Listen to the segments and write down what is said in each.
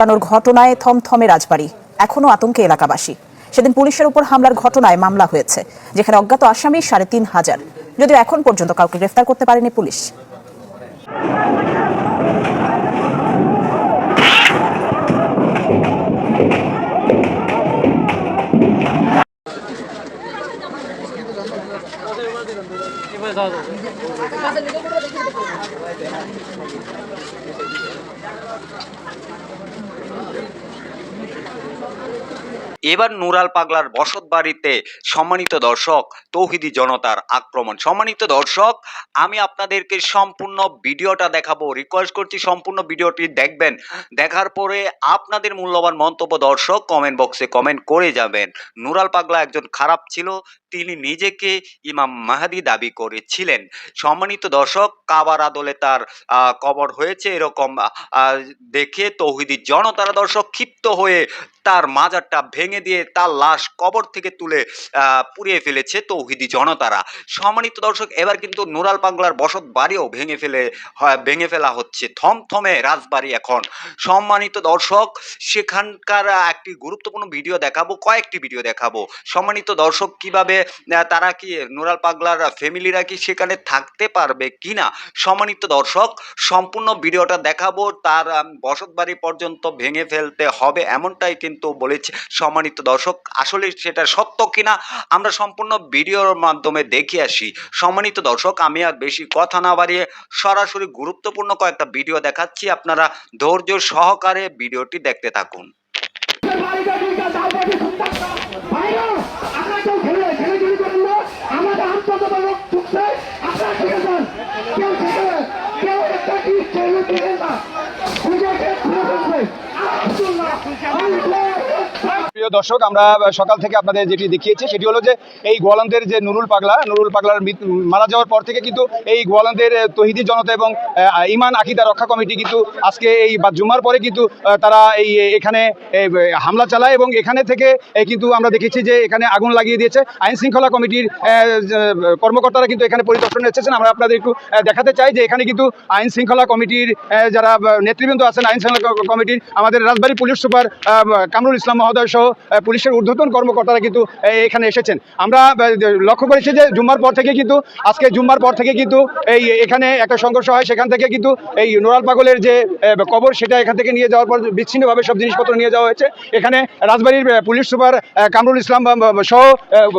হারানোর ঘটনায় থমথমে রাজবাড়ি এখনও আতঙ্কে এলাকাবাসী। সেদিন পুলিশের উপর হামলার ঘটনায় মামলা হয়েছে, যেখানে অজ্ঞাত আসামি সাড়ে তিন হাজার। যদিও এখন পর্যন্ত কাউকে গ্রেফতার করতে পারেনি পুলিশ। এবার নুরাল পাগলার বসত বাড়িতে সম্মানিত দর্শক, তৌহিদি জনতার আক্রমণ। সম্মানিত দর্শক, আমি আপনাদেরকে সম্পূর্ণ ভিডিওটা দেখাবো। রিকোয়েস্ট করছি সম্পূর্ণ ভিডিওটি দেখবেন। দেখার পরে আপনাদের মূল্যবান মন্তব্য দর্শক কমেন্ট বক্সে কমেন্ট করে যাবেন। নুরাল পাগলা একজন খারাপ ছিল, তিনি নিজেকে ইমাম মাহাদি দাবি করেছিলেন। সম্মানিত দর্শক, কাবার আদলে তার কবর হয়েছে এরকম দেখে তৌহিদি জনতারা দর্শক ক্ষিপ্ত হয়ে তার মাজারটা ভেঙে দিয়ে তার লাশ কবর থেকে তুলে পুড়িয়ে ফেলেছে তৌহিদি জনতারা। সম্মানিত দর্শক, এবার কিন্তু নুরাল পাগলার বসত বাড়িও ভেঙে ফেলে ভেঙে ফেলা হচ্ছে। থমথমে রাজবাড়ি এখন। সম্মানিত দর্শক, সেখানকার একটি গুরুত্বপূর্ণ ভিডিও দেখাবো, কয়েকটি ভিডিও দেখাবো। সম্মানিত দর্শক, কীভাবে তারা কি নুরাল পাগলার ফ্যামিলিরা কি সেখানে থাকতে পারবে কিনা? সম্মানিত দর্শক, সম্পূর্ণ ভিডিওটা দেখাবো, তার বসত বাড়ি পর্যন্ত ভেঙে ফেলতে হবে এমনটাই বলেছে, সম্মানিত দর্শক, আসলে সেটা সত্য কিনা আমরা সম্পূর্ণ ভিডিওর মাধ্যমে দেখে আসি। সম্মানিত দর্শক, আমি আর বেশি কথা না বাড়িয়ে সরাসরি গুরুত্বপূর্ণ কয়েকটা ভিডিও দেখাচ্ছি। আপনারা ধৈর্য সহকারে ভিডিওটি দেখতে থাকুন বাড়িটা দুইটা চারপাশে সন্তানটা ভাইরা আপনারা কেউ খেলে খেলে চুরি করেন না আমাদের আন্তর্জাতিক লোক ঢুকছে আপনারা ঠিক আছেন কেউ থেকে কেউ একটা কি ছেলে দিলেন না খুঁজেকে খুঁজে ফেলছে আব্দুল্লাহ প্রিয় দর্শক, আমরা সকাল থেকে আপনাদের যেটি দেখিয়েছি সেটি হলো যে এই গোয়ালন্দের যে নুরুল পাগলা, নুরুল পাগলার মারা যাওয়ার পর থেকে কিন্তু এই গোয়ালন্দের তহিদি জনতা এবং ইমান আকিদা রক্ষা কমিটি কিন্তু আজকে এই বা জুম্মার পরে কিন্তু তারা এই এখানে হামলা চালায় এবং এখানে থেকে কিন্তু আমরা দেখেছি যে এখানে আগুন লাগিয়ে দিয়েছে। আইন শৃঙ্খলা কমিটির কর্মকর্তারা কিন্তু এখানে পরিদর্শনে এসেছেন। আমরা আপনাদের একটু দেখাতে চাই যে এখানে কিন্তু আইন শৃঙ্খলা কমিটির যারা নেতৃবৃন্দ আছেন, আইন শৃঙ্খলা কমিটির, আমাদের রাজবাড়ী পুলিশ সুপার কামরুল ইসলাম মহোদয় সহ পুলিশের ঊর্ধ্বতন কর্মকর্তারা কিন্তু এখানে এসেছেন। আমরা লক্ষ্য করেছি যে জুম্মার পর থেকে কিন্তু, আজকে জুম্মার পর থেকে কিন্তু এই, এখানে একটা সংঘর্ষ হয়, সেখান থেকে কিন্তু এই নোরাল পাগলের যে কবর, সেটা এখান থেকে নিয়ে যাওয়ার পর বিচ্ছিন্নভাবে সব জিনিসপত্র নিয়ে যাওয়া হয়েছে। এখানে রাজবাড়ির পুলিশ সুপার কামরুল ইসলাম সহ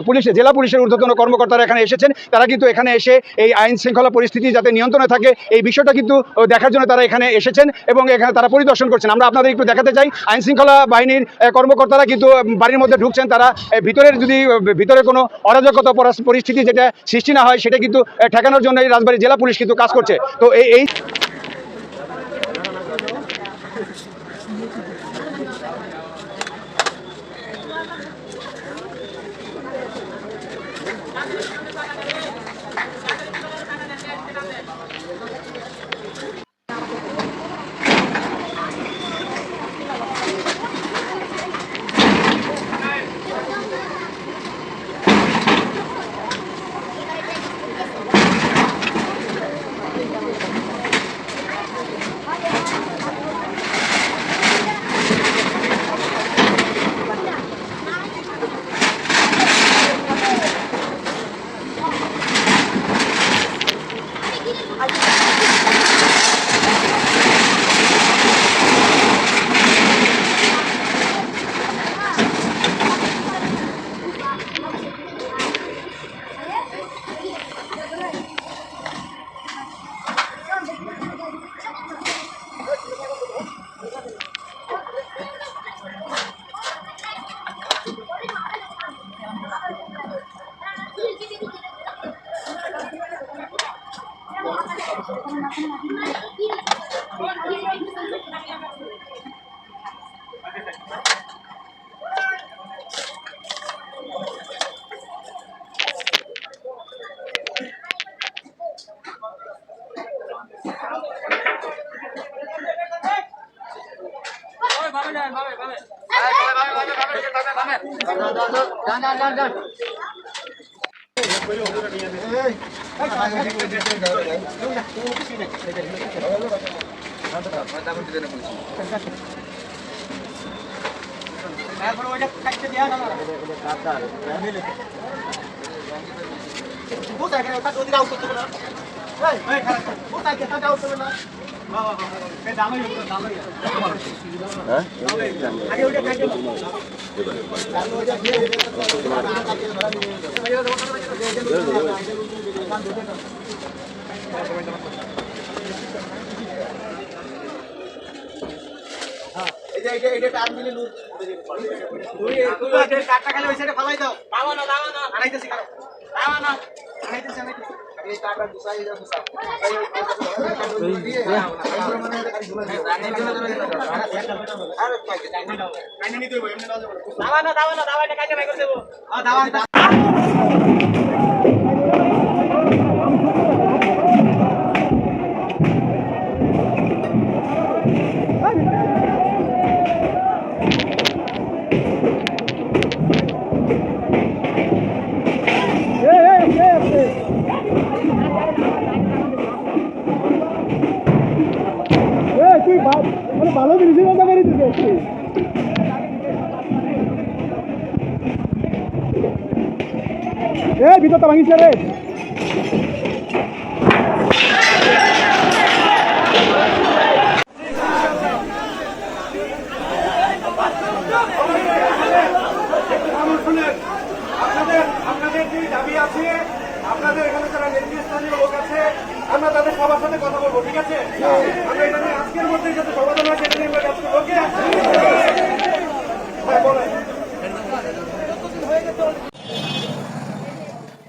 পুলিশ, জেলা পুলিশের ঊর্ধ্বতন কর্মকর্তারা এখানে এসেছেন। তারা কিন্তু এখানে এসে এই আইন শৃঙ্খলা পরিস্থিতি যাতে নিয়ন্ত্রণে থাকে, এই বিষয়টা কিন্তু দেখার জন্য তারা এখানে এসেছেন এবং এখানে তারা পরিদর্শন করছেন। আমরা আপনাদের একটু দেখাতে চাই, আইন শৃঙ্খলা বাহিনীর কর্মকর্তারা কিন্তু বাড়ির মধ্যে ঢুকছেন তারা ভিতরের যদি ভিতরে কোনো অরাজকতা পরিস্থিতি যেটা সৃষ্টি না হয়, সেটা কিন্তু ঠেকানোর জন্য এই রাজবাড়ি জেলা পুলিশ কিন্তু কাজ করছে তো এই এখন ওইটা খাইতে দেয়া না কাটা কোথায় ওটা ওদিকে আউট করতে না এই কোথায় কেটে আউট করবে না হ্যাঁ। কাটটা খালি ওই সাইডে ফালাই দাও। দাও না দাও না আড়াইতেছি কারও দাও না। আড়াইতেছি আড়াইতেছি। দাওয়া না দাওয়া না দাওয়া এটা কাজে ভাই করে দেবো দাওয়া আপনাদের আপনাদের যে দাবি আছে, আপনাদের এখানে যারা নেতৃস্থানীয় লোক আছে, আমরা তাদের সবার সাথে কথা বলব, ঠিক আছে? আমরা এটা মধ্যে যাতে সমাধান হয়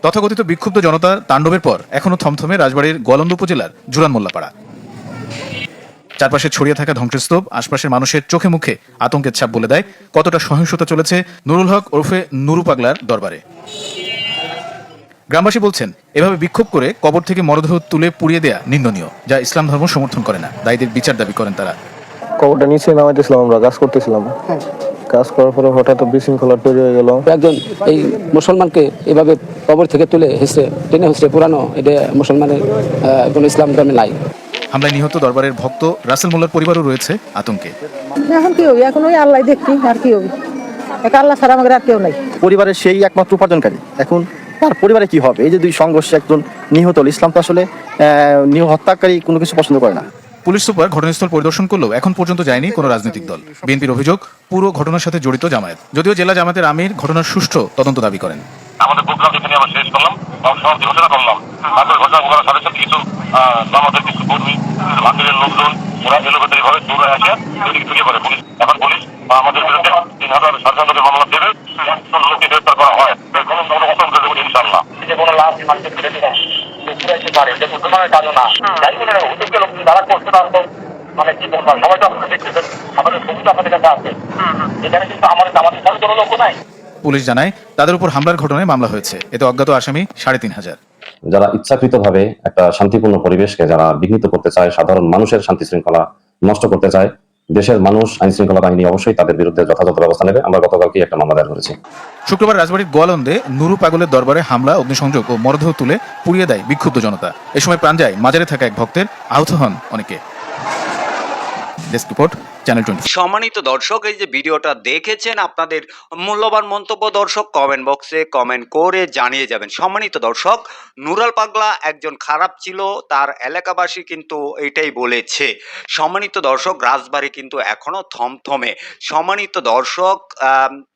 তথাকথিত বিক্ষুব্ধ জনতার তাণ্ডবের পর এখনও থমথমে রাজবাড়ির গোয়ালন্দ উপজেলার জুরান মোল্লাপাড়া চারপাশে ছড়িয়ে থাকা ধ্বংসস্তূপ, আশপাশের মানুষের চোখে মুখে আতঙ্কের ছাপ বলে দেয়। কতটা সহিংসতা চলেছে নুরুল হক ওরফে নুরু পাগলার দরবারে। গ্রামবাসী বলছেন এভাবে বিক্ষোভ করে কবর থেকে মরদেহ তুলে পুড়িয়ে দেয়া নিন্দনীয় যা ইসলাম ধর্ম সমর্থন করে না। দায়ীদের বিচার দাবি করেন তারা। কবরটা নিচে নামাইতেছিলাম আমরা কাজ করতেছিলাম। কাজ করার পরে হঠাৎ বিশৃঙ্খলা তৈরি হয়ে গেল। একজন এই মুসলমানকে এভাবে কবর থেকে তুলে হেসে টেনে হেসে পুরানো এটা মুসলমানের কোনো ইসলাম ধর্মে নাই। হামলায় নিহত দরবারের ভক্ত রাসেল মোল্লার পরিবারও রয়েছে আতঙ্কে। এখন কি হবে? এখন ওই আল্লাহ দেখছি আর কি হবে? এক আল্লাহ ছাড়া আমাদের আর কেউ নাই। পরিবারের সেই একমাত্র উপার্জনকারী। এখন তার পরিবারে কি হবে? এই যে দুই সংঘর্ষে একজন নিহত হল ইসলাম তো আসলে নিহ হত্যাকারী কোনো কিছু পছন্দ করে না। পুলিশ সুপার ঘটনাস্থল পরিদর্শন করলেও এখন পর্যন্ত যায়নি কোনো রাজনৈতিক দল। বিএনপির অভিযোগ পুরো ঘটনার সাথে জড়িত জামায়াত। যদিও জেলা জামায়াতের আমির ঘটনার সুষ্ঠু তদন্ত দাবি করেন। আমাদের প্রোগ্রাম এখানে আমরা শেষ করলাম এবং সমাপ্তি ঘোষণা করলাম। তারপরে ঘোষণা করার সাথে সাথে কিছু আমাদের কিছু কর্মী বাতিলের লোকজন ওরা এলোপাতারি ভাবে দৌড়ে আসে ওইদিকে ঢুকে পড়ে পুলিশ। এখন পুলিশ আমাদের বিরুদ্ধে তিন হাজার সাড়ে হাজার মামলা দেবে লোককে গ্রেফতার করা হয় কোনো আমরা অসম করে দেবো ইনশাল্লাহ যে কোনো লাভ মানুষের ফিরে দিলাম। পুরাইতে পারে যে মুসলমানের কাজ না। যাই বলে হুজুরকে লোক যারা করতে পারতো মানে কি বলব সবাই তো আপনারা দেখতেছেন। আমাদের সবুজ আপনাদের কাছে আছে। এখানে কিন্তু আমাদের আমাদের সাথে কোনো লোক নাই। পুলিশ জানায় তাদের উপর হামলার ঘটনায় মামলা হয়েছে। এতে অজ্ঞাত আসামি সাড়ে তিন হাজার। যারা ইচ্ছাকৃতভাবে একটা শান্তিপূর্ণ পরিবেশকে যারা বিঘ্নিত করতে চায় সাধারণ মানুষের শান্তি শৃঙ্খলা নষ্ট করতে চায় দেশের মানুষ আইন শৃঙ্খলা বাহিনী অবশ্যই তাদের বিরুদ্ধে যথাযথ ব্যবস্থা নেবে। আমরা গতকালকে একটা মামলা দায়ের করেছি। শুক্রবার রাজবাড়ির গোয়ালন্দে নুরু পাগলের দরবারে হামলা, অগ্নিসংযোগ ও মরদেহ তুলে পুড়িয়ে দেয় বিক্ষুব্ধ জনতা। এ সময় প্রাণ যায় মাজারে থাকা এক ভক্তের। আহত হন অনেকে। ডেস্ক রিপোর্ট চ্যানেল টোয়েন্টি সম্মানিত দর্শক, এই যে ভিডিওটা দেখেছেন, আপনাদের মূল্যবান মন্তব্য দর্শক কমেন্ট বক্সে কমেন্ট করে জানিয়ে যাবেন। সম্মানিত দর্শক, নুরাল পাগলা একজন খারাপ ছিল, তার এলাকাবাসী কিন্তু এটাই বলেছে। সম্মানিত দর্শক, রাজবাড়ি কিন্তু এখনও থমথমে। সম্মানিত দর্শক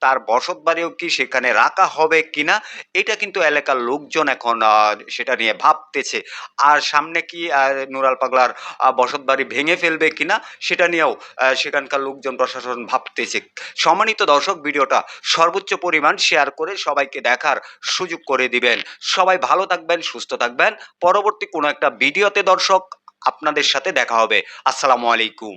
তার বসত বাড়িও কি সেখানে রাখা হবে কিনা, এটা কিন্তু এলাকার লোকজন এখন সেটা নিয়ে ভাবতেছে। আর সামনে কি নুরাল পাগলার বসত বাড়ি ভেঙে ফেলবে কিনা, সেটা নিয়েও সেখানকার লোকজন, প্রশাসন ভাবতেছে। সম্মানিত দর্শক, ভিডিওটা সর্বোচ্চ পরিমাণ শেয়ার করে সবাইকে দেখার সুযোগ করে দিবেন। সবাই ভালো থাকবেন, সুস্থ থাকবেন। পরবর্তী কোনো একটা ভিডিওতে দর্শক আপনাদের সাথে দেখা হবে। আসসালামু আলাইকুম।